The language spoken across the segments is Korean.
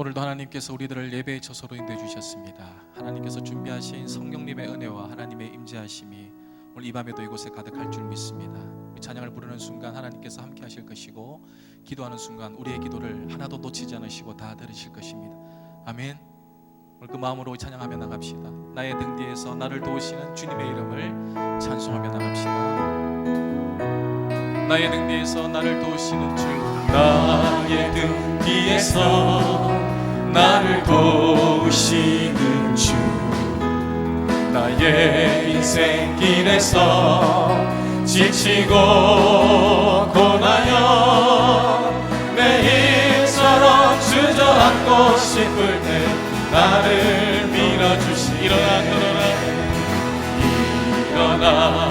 오늘도 하나님께서 우리들을 예배의 처소로 인도해 주셨습니다. 하나님께서 준비하신 성령님의 은혜와 하나님의 임재하심이 오늘 이 밤에도 이곳에 가득할 줄 믿습니다. 찬양을 부르는 순간 하나님께서 함께 하실 것이고 기도하는 순간 우리의 기도를 하나도 놓치지 않으시고 다 들으실 것입니다. 아멘. 오늘 그 마음으로 찬양하며 나갑시다. 나의 등 뒤에서 나를 도우시는 주님의 이름을 찬송하며 나갑시다. 나의 등 뒤에서 나를 도우시는 주 나의 등 뒤에서 나를 도우시는 주 나의 인생 길에서 지치고 고나여 매일처럼 주저앉고 싶을 때 나를 밀어주시 일어나 걸어라 일어나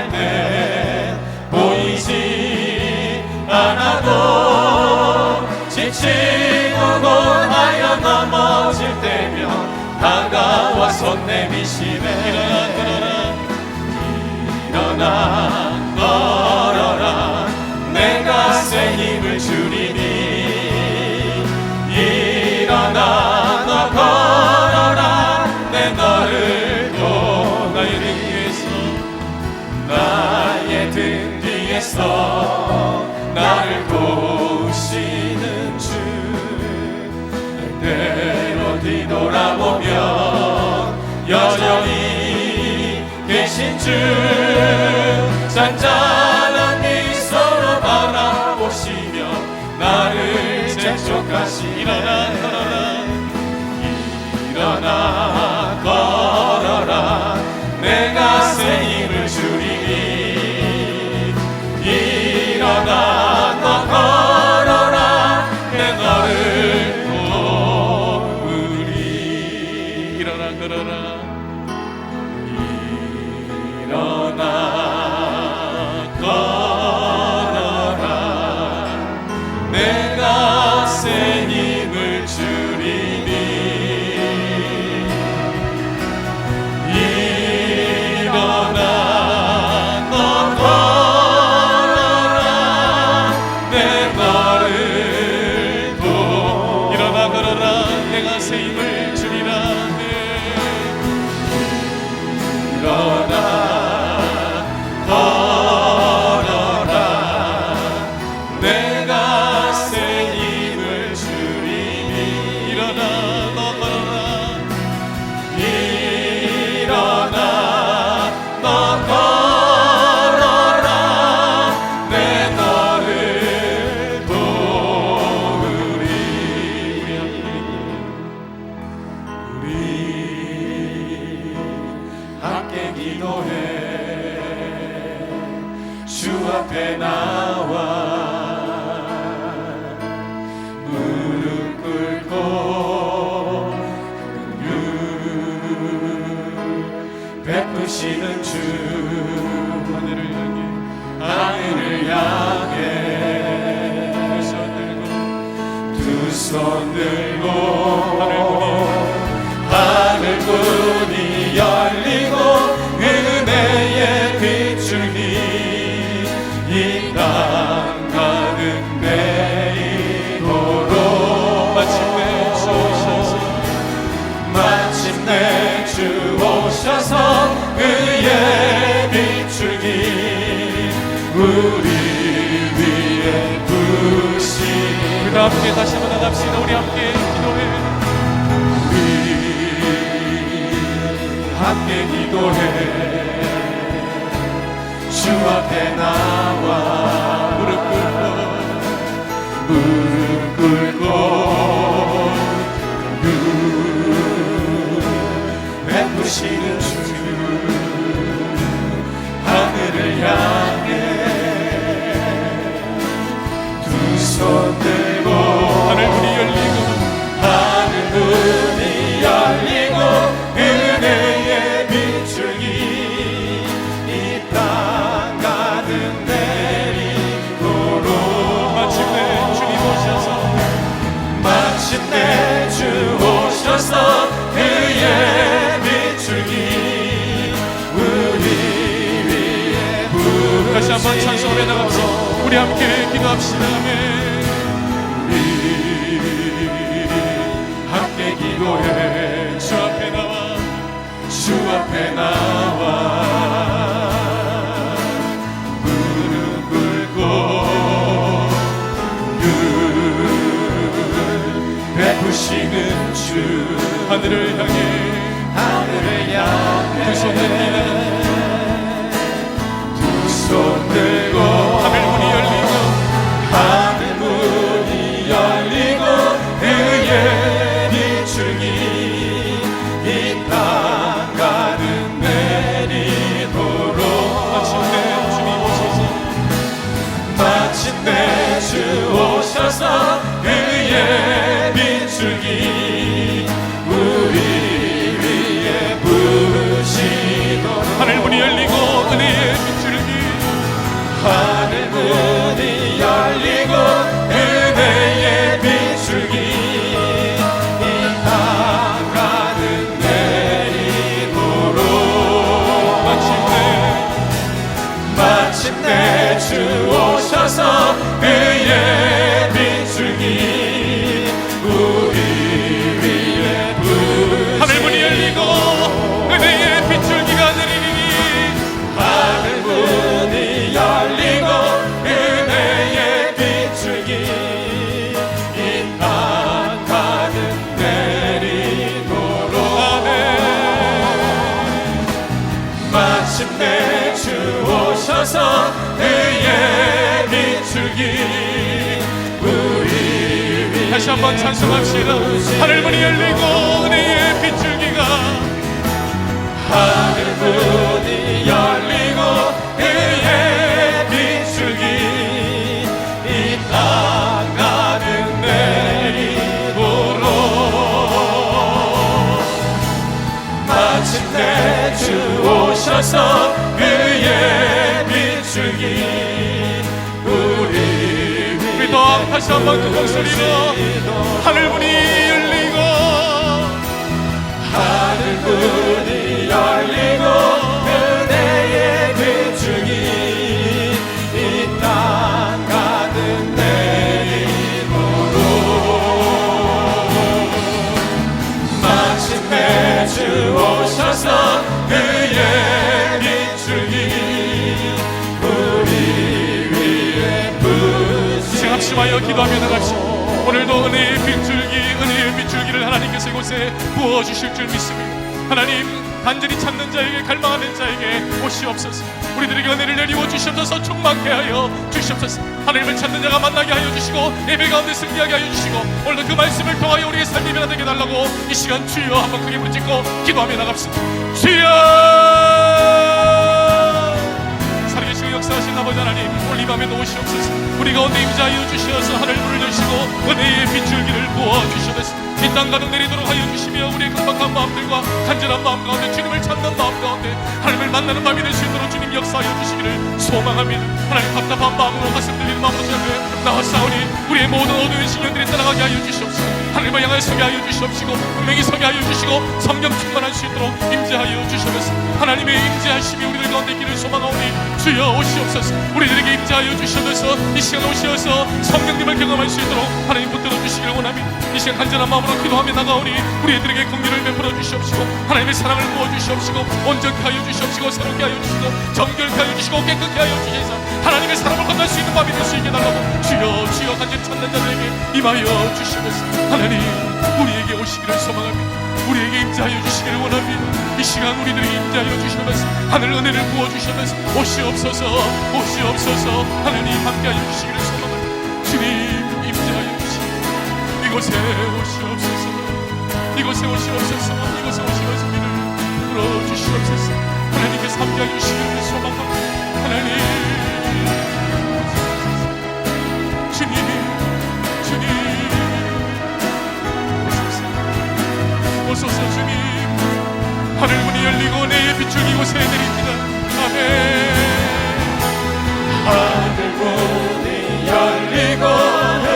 길을 갈때 보이지 않아도 지치고 고하여 넘어질 때면 다가와 손 내미시 등 뒤에서 나를 도우시는 주 때로 뒤돌아보면 여전히 계신 주. 잔잔한 미소로 바라보시며 나를 재촉하시 일어나 일어나 베푸시는 주 하늘을 향해 하늘을 향해. 두손 들고 하늘 문이 열리고 은혜의 빛줄기 이땅 가득 내리도록. 마침내 주 오셔서. 그의 빛줄기 우리 위에 부시 우리 함께 다시 한번 나갑시다. 우리 함께 기도해. 우리 함께 기도해. 주 앞에 나와 한번 찬송해 나갑시다 우리 함께 기도합시다. 아멘. 함께 기도해. 주 앞에 나와. 주 앞에 나와. 무릎 꿇고 늘 베푸시는 주. 하늘을 향해 한번 찬송합시다. 하늘 문이 열리고 은혜의 빛줄기가 하늘 문이 열리고 그의 비출기 이땅 가득 내리도록. 마침내 주 오셔서 다시 한번 그 목소리로 하늘 문이 기도하며 나갑시다 오늘도 은혜의 빛줄기 은혜의 빛줄기를 하나님께서 이곳에 부어주실 줄 믿습니다. 하나님 간절히 찾는 자에게 갈망하는 자에게 오시옵소서. 우리들에게 은혜를 내리워 주시옵소서. 충만케 하여 주시옵소서. 하나님을 찾는 자가 만나게 하여 주시고 예배 가운데 승리하게 하여 주시고 오늘도 그 말씀을 통하여 우리의 삶이 변화되게 달라고 이 시간 주여 한번 크게 부르짖고 기도하며 나갑시다. 주여 역사하신 아버지 하나님 오늘 이 밤에도 오시옵소서. 우리 가운데 임자하여 주시어서 하늘 문을 여시고 은혜의 빛줄기를 부어주시옵소서. 이땅 가득 내리도록 하여 주시며 우리의 강박한 마음들과 간절한 마음 가운데 주님을 찾는 마음 가운데 하나님을 만나는 밤이 될 수 있도록 주님 역사하여 주시기를 소망합니다. 하나님 답답한 마음으로 가슴 들리는 마음으로 생각해 나왔사오니 우리의 모든 어두운 신령들이 따라가게 하여 주시옵소서. 하나님을 향하여 서게 하여 주시옵시고 분명히 서게 하여 주시고 성령 충만할 수 있도록 임재하여 주시옵소서. 하나님의 임재하심이 우리들 가운데 있기를 소망하오니 주여 오시옵소서. 우리들에게 임재하여 주시옵소서. 이 시간 오시어서 성령님을 경험할 수 있도록 하나님 붙들어 주시기를 원합니다. 이 시간 간절한 마음으로 기도하며 나가오니 우리 애들에게 긍휼을 베풀어 주시옵시고 하나님의 사랑을 부어 주시옵시고 온전케 하여 주시옵시고 새롭게 하여 주시고 정결케 하여 주시고 깨끗게 하여 주셔서 하나님의 사랑을 건널 수 있는 밤이 될 수 있게 달라고 주여 주여 간절히 찾는 자들에게 임하여 주시옵소서. 하나님 우리에게 오시기를 소망합니다. 우리에게 임자하여 주시기를 원합니다. 이 시간 우리들에게 임자하여 주시면서 하늘 은혜를 부어 주시면서 오시옵소서 오시옵소서. 하나님 함께하여 주시기를 소망합니다. 주님 임자하여 주시고 이곳에 오시옵소서 이곳에 오시옵소서. 이곳에 오시옵소서 불어 주시옵소서. 하나님께서 함께하여 주시기를 소망합니다. 하나님. 주님 주님. 오소서 오소서 주님. 하늘 문이 열리고 내의 빛을 이곳에 내립니다. 아멘. 하늘 문이 열리고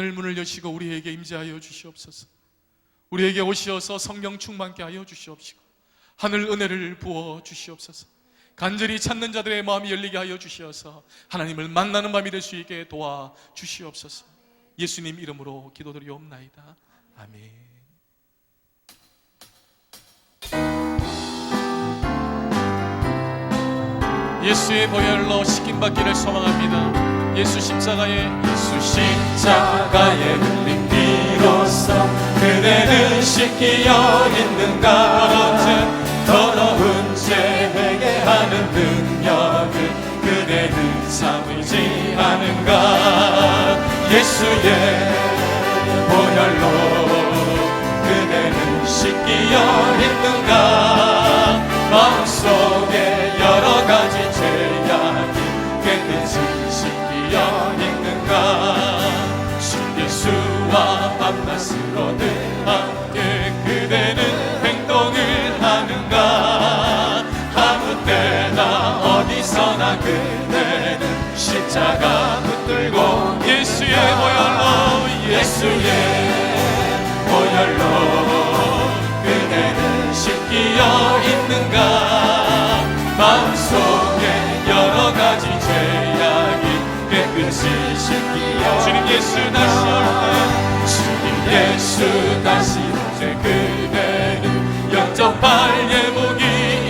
하늘 문을 여시고 우리에게 임재하여 주시옵소서. 우리에게 오시어서 성령 충만케 하여 주시옵시고 하늘 은혜를 부어 주시옵소서. 간절히 찾는 자들의 마음이 열리게 하여 주시어서 하나님을 만나는 밤이 될 수 있게 도와 주시옵소서. 예수님 이름으로 기도드리옵나이다. 아멘. 예수의 보혈로 씻김 받기를 소망합니다. 예수 십자가에 예수 십자가에 흘린 피로써 그대는 씻기어 있는가? 죄 더러운 죄 회개하는 능력을 그대는 삼을지 않은가? 예수의 보혈로 그대는 씻기어 있는가? 마음속에 여러 가지 늘 함께 그대는 행동을 하는가? 아무 때나 어디서나 그대는 십자가 붙들고 예수의 보혈로 예수의 보혈로 그대는 씻기어 있는가? 마음속에 여러 가지 죄악이 깨끗이 씻기어 주님 예수 다시 올때 다시 올때 그대는 영접할 예목이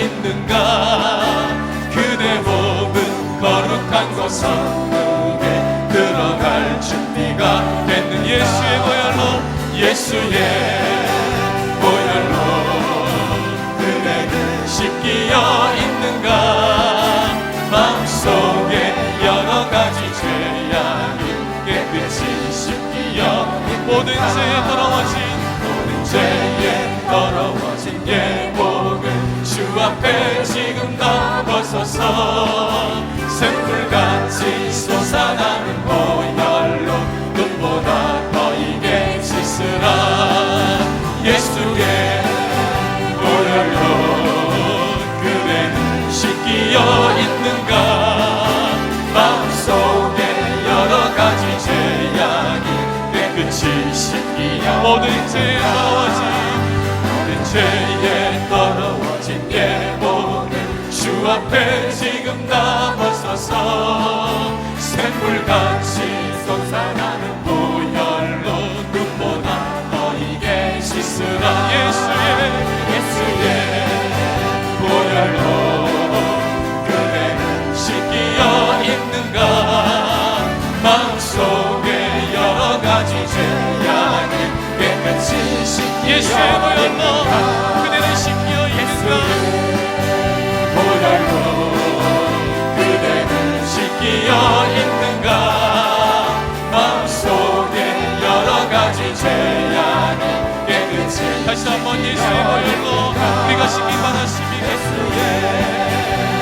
있는가? 그대 몸은 거룩한 곳 성국에 들어갈 준비가 됐는 예수의 보혈로 예수의 죄에 더러워진 모든 죄에 더러워진 예복을 주 앞에 지금 다 벗어서 샘불같이 솟아나는 보 모든 죄에 더러워진 모든 죄에 더러워진 예복을 주 앞에 지금 다 벗어서 샘물같이 솟아나는 보혈로 눈보다 더 이게 씻으라 다시 한번 예수의 보혈로 우리가? 씻김 받았습니다. 보혈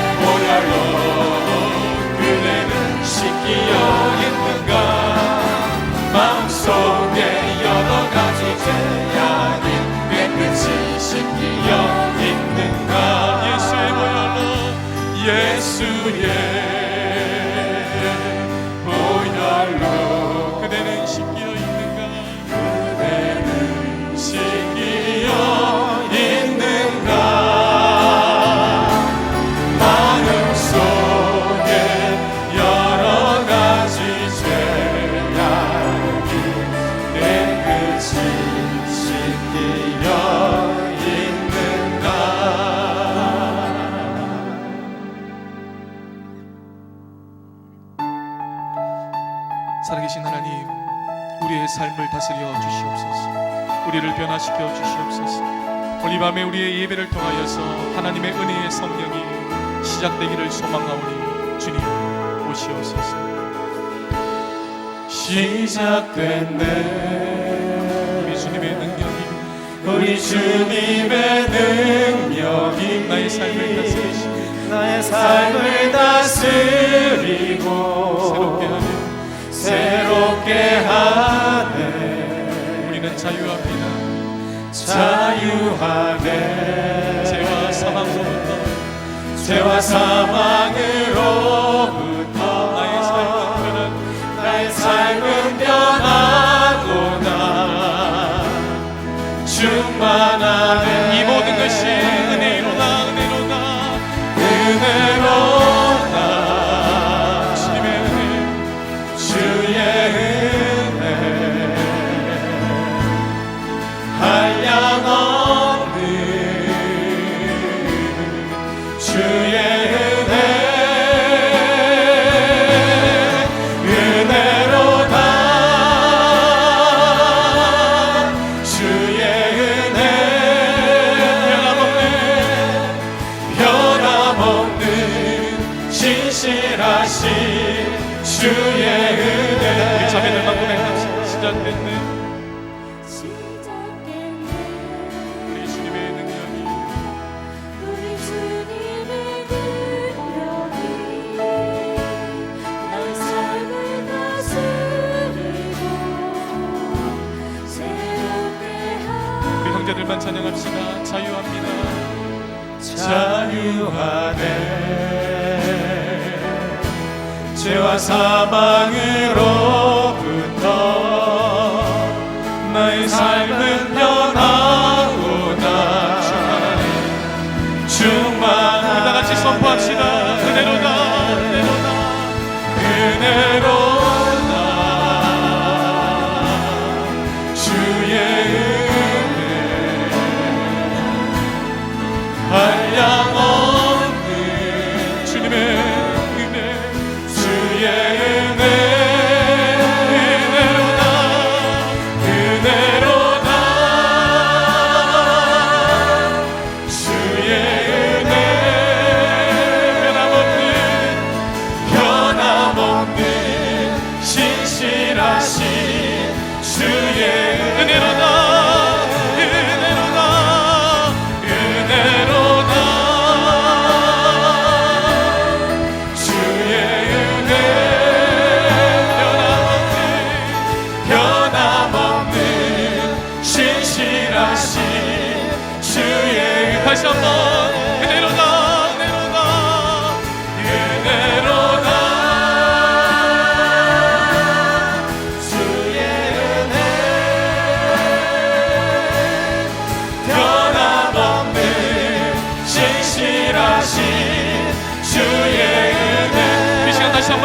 살아계신 하나님, 우리의 삶을 다스려 주시옵소서. 우리를 변화시켜 주시옵소서. 오늘 이 밤에 우리의 예배를 통하여서 하나님의 은혜의 성령이 시작되기를 소망하오니 주님 오시옵소서. 시작됐네 우리 주님의 능력이 나의 삶을 다스리시고 나의 삶을 다스리고 새롭게 하네. 우리는 자유합니다. 자유하네 죄와 사망으로부터 죄와 사망으로 Manana. 찬양합시다 자유합니다. 자유하네. 죄와 사망으로부터 나의 삶은 변하구나 충만하네 다 같이 선포합시다. 은혜로다 은혜로다. 은혜로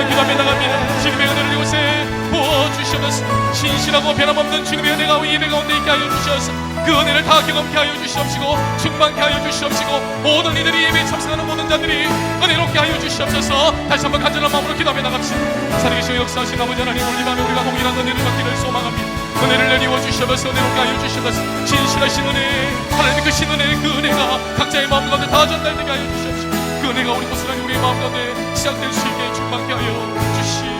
한번 기도하며 나갑니다. 주님의 은혜를 이곳에 부어주시옵소서. 신실하고 변함없는 주님의 은혜가 우리 예배 가운데 있게 하여 주시옵소서. 그 은혜를 다 경험케 하여 주시옵시고 충만케 하여 주시옵시고 모든 이들이 예배에 참석하는 모든 자들이 은혜롭게 하여 주시옵소서. 다시 한번 간절한 마음으로 기도하며 나갑시다. 살아계시고 역사하신 아버지 하나님 오늘 이 밤에 우리가 동일한 은혜를 받기를 소망합니다. 은혜를 내리워 주시옵소서 은혜롭게 하여 주시옵소서. 진실하신 은혜 하나님 그 신은혜 그 은혜가 각자의 마음 가운데 다 전달되게 하여 주시옵소서 그 은혜가 우리 고스란히 우리의 마음 가운데 시작될 수 있게 충만케 하여 주시옵소서